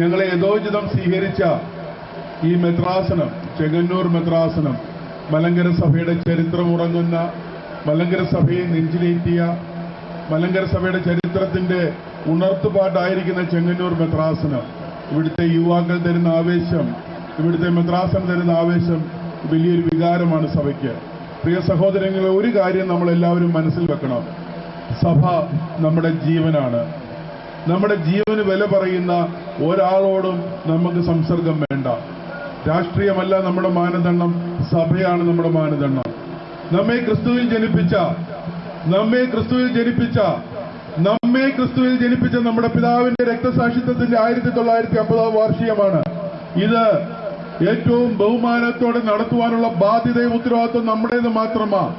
ഞങ്ങളെ യഥോചിതം സ്വീകരിച്ച ഈ മെത്രാസനം ചെങ്ങന്നൂർ മെത്രാസനം മലങ്കര സഭയുടെ ചരിത്രമുറങ്ങുന്ന മലങ്കര സഭയെ നെഞ്ചിലേറ്റിയ മലങ്കര സഭയുടെ ചരിത്രത്തിന്റെ ഉണർത്തുപാട്ടായിരിക്കുന്ന ചെങ്ങന്നൂർ മെത്രാസനം. ഇവിടുത്തെ യുവാക്കൾ തരുന്ന ആവേശം ഇവിടുത്തെ മെത്രാസനം തരുന്ന ആവേശം വലിയൊരു വികാരമാണ് സഭയ്ക്ക്. പ്രിയ സഹോദരങ്ങളെ ഒരു കാര്യം നമ്മൾ എല്ലാവരും മനസ്സിൽ വെക്കണം. സഭ നമ്മുടെ ജീവനാണ്. നമ്മുടെ ജീവന് വില പറയുന്ന ഒരാളോടും നമുക്ക് സംസർഗം വേണ്ട. രാഷ്ട്രീയമല്ല നമ്മുടെ മാനദണ്ഡം സഭയാണ് നമ്മുടെ മാനദണ്ഡം. നമ്മെ ക്രിസ്തുവിൽ ജനിപ്പിച്ച നമ്മെ ക്രിസ്തുവിൽ ജനിപ്പിച്ച നമ്മെ ക്രിസ്തുവിൽ ജനിപ്പിച്ച നമ്മുടെ പിതാവിന്റെ രക്തസാക്ഷിത്വത്തിന്റെ ആയിരത്തി തൊള്ളായിരത്തി അമ്പതാം വാർഷികമാണ്. ഇത് ഏറ്റവും ബഹുമാനത്തോടെ നടത്തുവാനുള്ള ബാധ്യതയും ഉത്തരവാദിത്വം നമ്മുടേത് മാത്രമാ.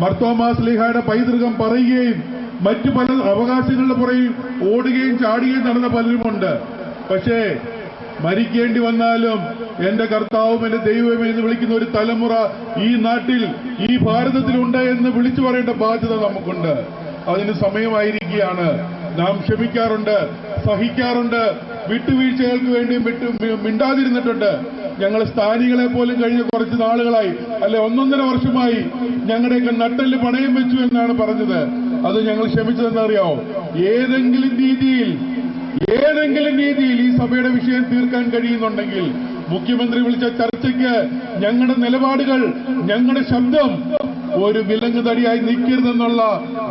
മർത്തോമാസ് ലീഹയുടെ പൈതൃകം പറയുകയും മറ്റു പല അവകാശങ്ങളുടെ പുറയും ഓടുകയും ചാടുകയും നടന്ന പലരുമുണ്ട്. പക്ഷേ മരിക്കേണ്ടി വന്നാലും എന്റെ കർത്താവും എന്റെ ദൈവമേ എന്ന് വിളിക്കുന്ന ഒരു തലമുറ ഈ നാട്ടിൽ ഈ ഭാരതത്തിലുണ്ട് എന്ന് വിളിച്ചു പറയേണ്ട ബാധ്യത നമുക്കുണ്ട്. അതിന് സമയമായിരിക്കുകയാണ്. നാം ക്ഷമിക്കാറുണ്ട് സഹിക്കാറുണ്ട്. വിട്ടുവീഴ്ചകൾക്ക് വേണ്ടിയും വിട്ടു മിണ്ടാതിരുന്നിട്ടുണ്ട്. ഞങ്ങൾ സ്ഥാനികളെ പോലും കഴിഞ്ഞ കുറച്ച് നാളുകളായി അല്ലെ ഒന്നൊന്നര വർഷമായി ഞങ്ങളുടെയൊക്കെ നട്ടൽ പണയം വെച്ചു എന്നാണ് പറഞ്ഞത്. അത് ഞങ്ങൾ ക്ഷമിച്ചതെന്നറിയാമോ ഏതെങ്കിലും രീതിയിൽ ഏതെങ്കിലും രീതിയിൽ ഈ സഭയുടെ വിഷയം തീർക്കാൻ കഴിയുന്നുണ്ടെങ്കിൽ മുഖ്യമന്ത്രി വിളിച്ച ചർച്ചയ്ക്ക് ഞങ്ങളുടെ നിലപാടുകൾ ഞങ്ങളുടെ ശബ്ദം ഒരു വിലങ്ങ് തടിയായി നിൽക്കരുതെന്നുള്ള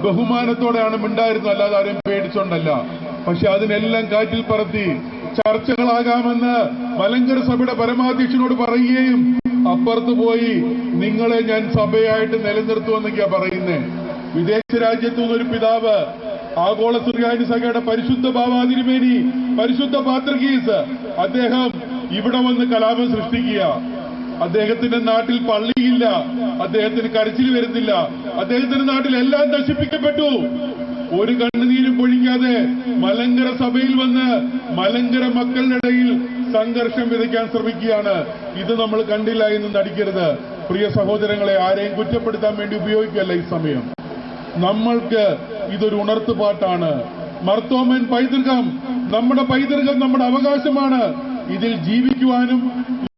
ബഹുമാനത്തോടെയാണ് മിണ്ടായിരുന്നത് അല്ലാതെ ആരും പേടിച്ചോണ്ടല്ല. പക്ഷെ അതിനെല്ലാം കാറ്റിൽ പറത്തി ചർച്ചകളാകാമെന്ന് മലങ്കര സഭയുടെ പരമാധ്യക്ഷനോട് പറയുകയും അപ്പുറത്ത് പോയി നിങ്ങളെ ഞാൻ സഭയായിട്ട് നിലനിർത്തുമെന്നൊക്കെയാ പറയുന്നേ. വിദേശ രാജ്യത്തു നിന്നൊരു പിതാവ് ആഗോള സുറിയാനി സഭയുടെ പരിശുദ്ധ ബാബാതിരുമേനി പരിശുദ്ധ പാത്രകീസ്. അദ്ദേഹം ഇവിടെ വന്ന് കലാപം സൃഷ്ടിക്കുക. അദ്ദേഹത്തിന്റെ നാട്ടിൽ പള്ളിയില്ല. അദ്ദേഹത്തിന് കരച്ചിൽ വരുന്നില്ല. അദ്ദേഹത്തിന്റെ നാട്ടിൽ എല്ലാം നശിപ്പിക്കപ്പെട്ടു. ഒരു കണ്ണുനീരും പൊഴിക്കാതെ മലങ്കര സഭയിൽ വന്ന് മലങ്കര മക്കളുടെ ഇടയിൽ സംഘർഷം വിതയ്ക്കാൻ ശ്രമിക്കുകയാണ്. ഇത് നമ്മൾ കണ്ടില്ല എന്ന് നടിക്കരുത്. പ്രിയ സഹോദരങ്ങളെ ആരെയും കുറ്റപ്പെടുത്താൻ വേണ്ടി ഉപയോഗിക്കല്ല ഈ സമയം. നമ്മൾക്ക് ഇതൊരു ഉണർത്തുപാട്ടാണ്. മർത്തോമൻ പൈതൃകം നമ്മുടെ പൈതൃകം നമ്മുടെ അവകാശമാണ്. ഇതിൽ ജീവിക്കുവാനും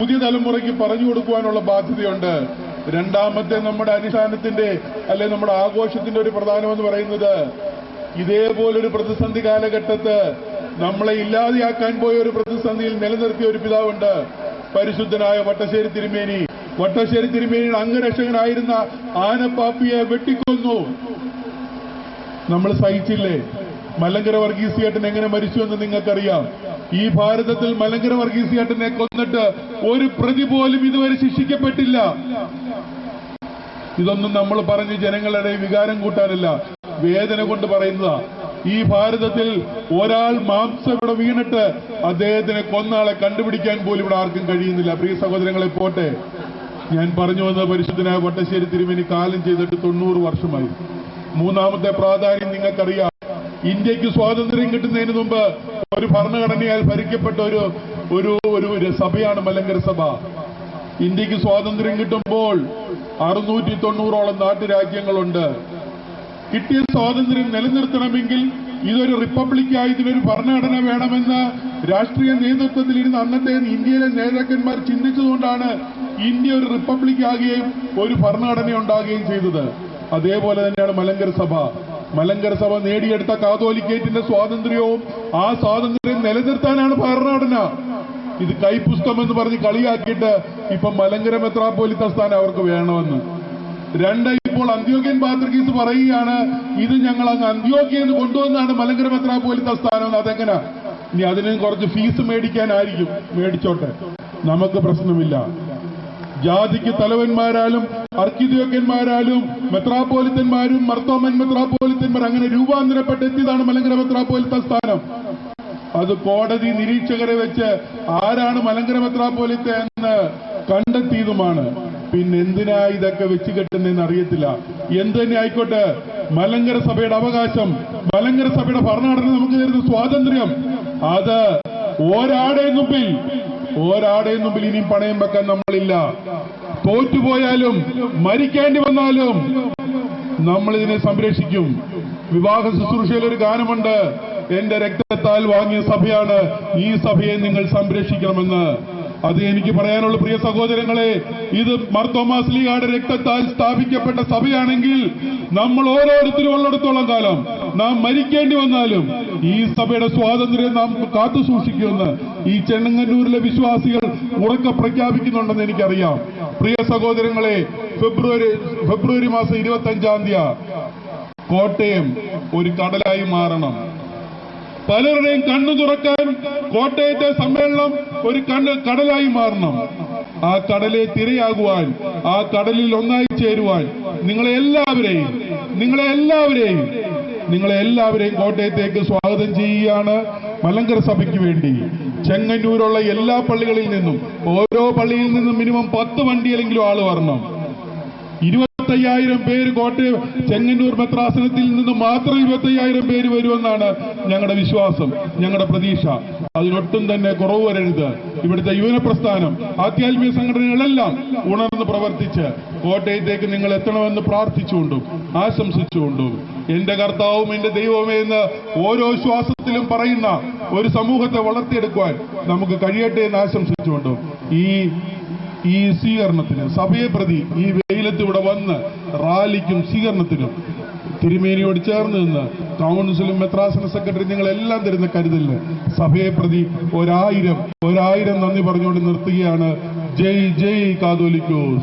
പുതിയ തലമുറയ്ക്ക് പറഞ്ഞു കൊടുക്കുവാനുള്ള ബാധ്യതയുണ്ട്. രണ്ടാമത്തെ നമ്മുടെ അനുഷ്ഠാനത്തിന്റെ അല്ലെ നമ്മുടെ ആഘോഷത്തിന്റെ ഒരു പ്രധാനമെന്ന് പറയുന്നത് ഇതേപോലൊരു പ്രതിസന്ധി കാലഘട്ടത്ത് നമ്മളെ ഇല്ലാതെയാക്കാൻ പോയ ഒരു പ്രതിസന്ധിയിൽ നിലനിർത്തിയ ഒരു പിതാവുണ്ട്. പരിശുദ്ധനായ വട്ടശ്ശേരി തിരുമേനി. വട്ടശ്ശേരി തിരുമേനിയുടെ അംഗരക്ഷകനായിരുന്ന ആനപ്പാപ്പിയെ വെട്ടിക്കൊന്നു. നമ്മൾ സഹിച്ചില്ലേ? മലങ്കര വർഗീസിയേട്ടൻ എങ്ങനെ മരിച്ചു എന്ന് നിങ്ങൾക്കറിയാം. ഈ ഭാരതത്തിൽ മലങ്കര വർഗീസിയേട്ടനെ കൊന്നിട്ട് ഒരു പ്രതി പോലും ഇതുവരെ ശിക്ഷിക്കപ്പെട്ടില്ല. ഇതൊന്നും നമ്മൾ പറഞ്ഞ് ജനങ്ങളുടെ വികാരം കൂട്ടാനല്ല വേദന കൊണ്ട് പറയുന്നതാ. ഈ ഭാരതത്തിൽ ഒരാൾ മാംസം ഇവിടെ വീണിട്ട് അദ്ദേഹത്തിനെ കൊന്നാളെ കണ്ടുപിടിക്കാൻ പോലും ഇവിടെ ആർക്കും കഴിയുന്നില്ല. പ്രിയ സഹോദരങ്ങളെ പോട്ടെ. ഞാൻ പറഞ്ഞു വന്ന പരിശുദ്ധനായ വട്ടശ്ശേരി തിരുമേനി കാലം ചെയ്തിട്ട് തൊണ്ണൂറ് വർഷമായി. മൂന്നാമത്തെ പ്രാധാന്യം നിങ്ങൾക്കറിയാം. ഇന്ത്യയ്ക്ക് സ്വാതന്ത്ര്യം കിട്ടുന്നതിന് മുമ്പ് ഒരു ഭരണഘടനയാൽ ഭരിക്കപ്പെട്ട ഒരു ഒരു ഒരു സഭയാണ് മലങ്കര സഭ. ഇന്ത്യയ്ക്ക് സ്വാതന്ത്ര്യം കിട്ടുമ്പോൾ അറുന്നൂറ്റി തൊണ്ണൂറോളം നാട്ടുരാജ്യങ്ങളുണ്ട്. കിട്ടിയ സ്വാതന്ത്ര്യം നിലനിർത്തണമെങ്കിൽ ഇതൊരു റിപ്പബ്ലിക് റിപ്പബ്ലിക്കായി ഇതിനൊരു ഭരണഘടന വേണമെന്ന് രാഷ്ട്രീയ നേതൃത്വത്തിൽ ഇരുന്ന് അന്നത്തെ ഇന്ത്യയിലെ നേതാക്കന്മാർ ചിന്തിച്ചതുകൊണ്ടാണ് ഇന്ത്യ ഒരു റിപ്പബ്ലിക് ആകുകയും ഒരു ഭരണഘടന ഉണ്ടാകുകയും ചെയ്തത്. അതേപോലെ തന്നെയാണ് മലങ്കര സഭ. മലങ്കര സഭ നേടിയെടുത്ത കാതോലിക്കേറ്റിന്റെ സ്വാതന്ത്ര്യവും ആ സ്വാതന്ത്ര്യം നിലനിർത്താനാണ് ഭരണഘടന. ഇത് കൈപുസ്തകം എന്ന് പറഞ്ഞ് കളിയാക്കിയിട്ട് ഇപ്പൊ മലങ്കര മെത്രാപ്പോലിത്ത സ്ഥാനം അവർക്ക് വേണമെന്ന്. രണ്ട് ഇപ്പോൾ അന്ത്യോഗ്യൻ പാത്രികീസ് പറയുകയാണ് ഇത് ഞങ്ങൾ അങ്ങ് അന്ത്യോഗ്യ എന്ന് കൊണ്ടുവന്നാണ് മലങ്കര മെത്രാപ്പോലിത്ത സ്ഥാനം അതെങ്ങനെ? ഇനി അതിന് കുറച്ച് ഫീസ് മേടിക്കാനായിരിക്കും. മേടിച്ചോട്ടെ. നമുക്ക് പ്രശ്നമില്ല. ജാതിക്ക് തലവന്മാരാലും അർക്കിദ്യോഗ്യന്മാരാലും മെത്രാപ്പോലിത്തന്മാരും മർത്തോമൻ മെത്രാപ്പോലിത്തന്മാർ അങ്ങനെ രൂപാന്തരപ്പെട്ടെത്തിയതാണ് മലങ്കര മെത്രാപ്പോലിത്ത സ്ഥാനം. അത് കോടതി നിരീക്ഷകരെ വെച്ച് ആരാണ് മലങ്കര മെത്രാപ്പോലിത്ത എന്ന് കണ്ടെത്തിയതുമാണ്. പിന്നെ എന്തിനാ ഇതൊക്കെ വെച്ച് കെട്ടുന്നതെന്ന് അറിയത്തില്ല. എന്ത് തന്നെ ആയിക്കോട്ടെ മലങ്കര സഭയുടെ അവകാശം മലങ്കര സഭയുടെ ഭരണഘടന നമുക്ക് തരുന്ന സ്വാതന്ത്ര്യം അത് ഒരാടെ മുമ്പിൽ ഒരാടെ മുമ്പിൽ ഇനിയും പണയം വെക്കാൻ നമ്മളില്ല. തോറ്റുപോയാലും മരിക്കേണ്ടി വന്നാലും നമ്മൾ ഇതിനെ സംരക്ഷിക്കും. വിവാഹ ശുശ്രൂഷയിൽ ഒരു ഗാനമുണ്ട്. എന്റെ രക്തത്താൽ വാങ്ങിയ സഭയാണ്. ഈ സഭയെ നിങ്ങൾ സംരക്ഷിക്കണമെന്ന്. അത് എനിക്ക് പറയാനുള്ള പ്രിയ സഹോദരങ്ങളെ ഇത് മർത്തോമാസ് ലീഗാടെ രക്തത്താൽ സ്ഥാപിക്കപ്പെട്ട സഭയാണെങ്കിൽ നമ്മൾ ഓരോരുത്തരും ഉള്ളിടത്തോളം കാലം നാം മരിക്കേണ്ടി വന്നാലും ഈ സഭയുടെ സ്വാതന്ത്ര്യം നാം കാത്തു സൂക്ഷിക്കുമെന്ന് ഈ ചെങ്ങന്നൂരിലെ വിശ്വാസികൾ ഉറക്കെ പ്രഖ്യാപിക്കുന്നുണ്ടെന്ന് എനിക്കറിയാം. പ്രിയ സഹോദരങ്ങളെ ഫെബ്രുവരി ഫെബ്രുവരി മാസം ഇരുപത്തി അഞ്ചാം തീയതി കോട്ടയം ഒരു കടലായി മാറണം. പലരുടെയും കണ്ണു തുറക്കാൻ കോട്ടയത്തെ സമ്മേളനം ഒരു കണ്ണ് കടലായി മാറണം. ആ കടലെ തിരയാകുവാൻ ആ കടലിൽ ഒന്നായി ചേരുവാൻ നിങ്ങളെ എല്ലാവരെയും നിങ്ങളെ എല്ലാവരെയും നിങ്ങളെ എല്ലാവരെയും കോട്ടയത്തേക്ക് സ്വാഗതം ചെയ്യുകയാണ് മലങ്കര സഭയ്ക്ക് വേണ്ടി. ചെങ്ങന്നൂരുള്ള എല്ലാ പള്ളികളിൽ നിന്നും ഓരോ പള്ളിയിൽ നിന്നും മിനിമം പത്ത് വണ്ടിയിലെങ്കിലും ആൾ വരണം. ഇരുപത്തയ്യായിരം പേര് കോട്ടയം ചെങ്ങന്നൂർ മെത്രാസനത്തിൽ നിന്ന് മാത്രം ഇരുപത്തയ്യായിരം പേര് വരുമെന്നാണ് ഞങ്ങളുടെ വിശ്വാസം ഞങ്ങളുടെ പ്രതീക്ഷ. അതിനൊട്ടും തന്നെ കുറവ് വരരുത്. ഇവിടുത്തെ യുവന പ്രസ്ഥാനം ആധ്യാത്മിക സംഘടനകളെല്ലാം ഉണർന്ന് പ്രവർത്തിച്ച് കോട്ടയത്തേക്ക് നിങ്ങൾ എത്തണമെന്ന് പ്രാർത്ഥിച്ചുകൊണ്ടും ആശംസിച്ചുകൊണ്ടും എന്റെ കർത്താവും എന്റെ ദൈവമേ എന്ന് ഓരോ ശ്വാസത്തിലും പറയുന്ന ഒരു സമൂഹത്തെ വളർത്തിയെടുക്കുവാൻ നമുക്ക് കഴിയട്ടെ എന്ന് ആശംസിച്ചുകൊണ്ടും ഈ ഈ സ്വീകരണത്തിന് സഭയെ പ്രതി ഈ വെയിലത്ത് ഇവിടെ വന്ന് റാലിക്കും സ്വീകരണത്തിനും തിരുമേനിയോട് ചേർന്ന് നിന്ന് കൗൺസിലും മെത്രാസന സെക്രട്ടറി നിങ്ങളെല്ലാം തരുന്ന കരുതലിന് സഭയെ പ്രതി ഒരായിരം ഒരായിരം നന്ദി പറഞ്ഞുകൊണ്ട് നിർത്തുകയാണ്. ജയ് ജയ് കാതോലിക്കോസ്.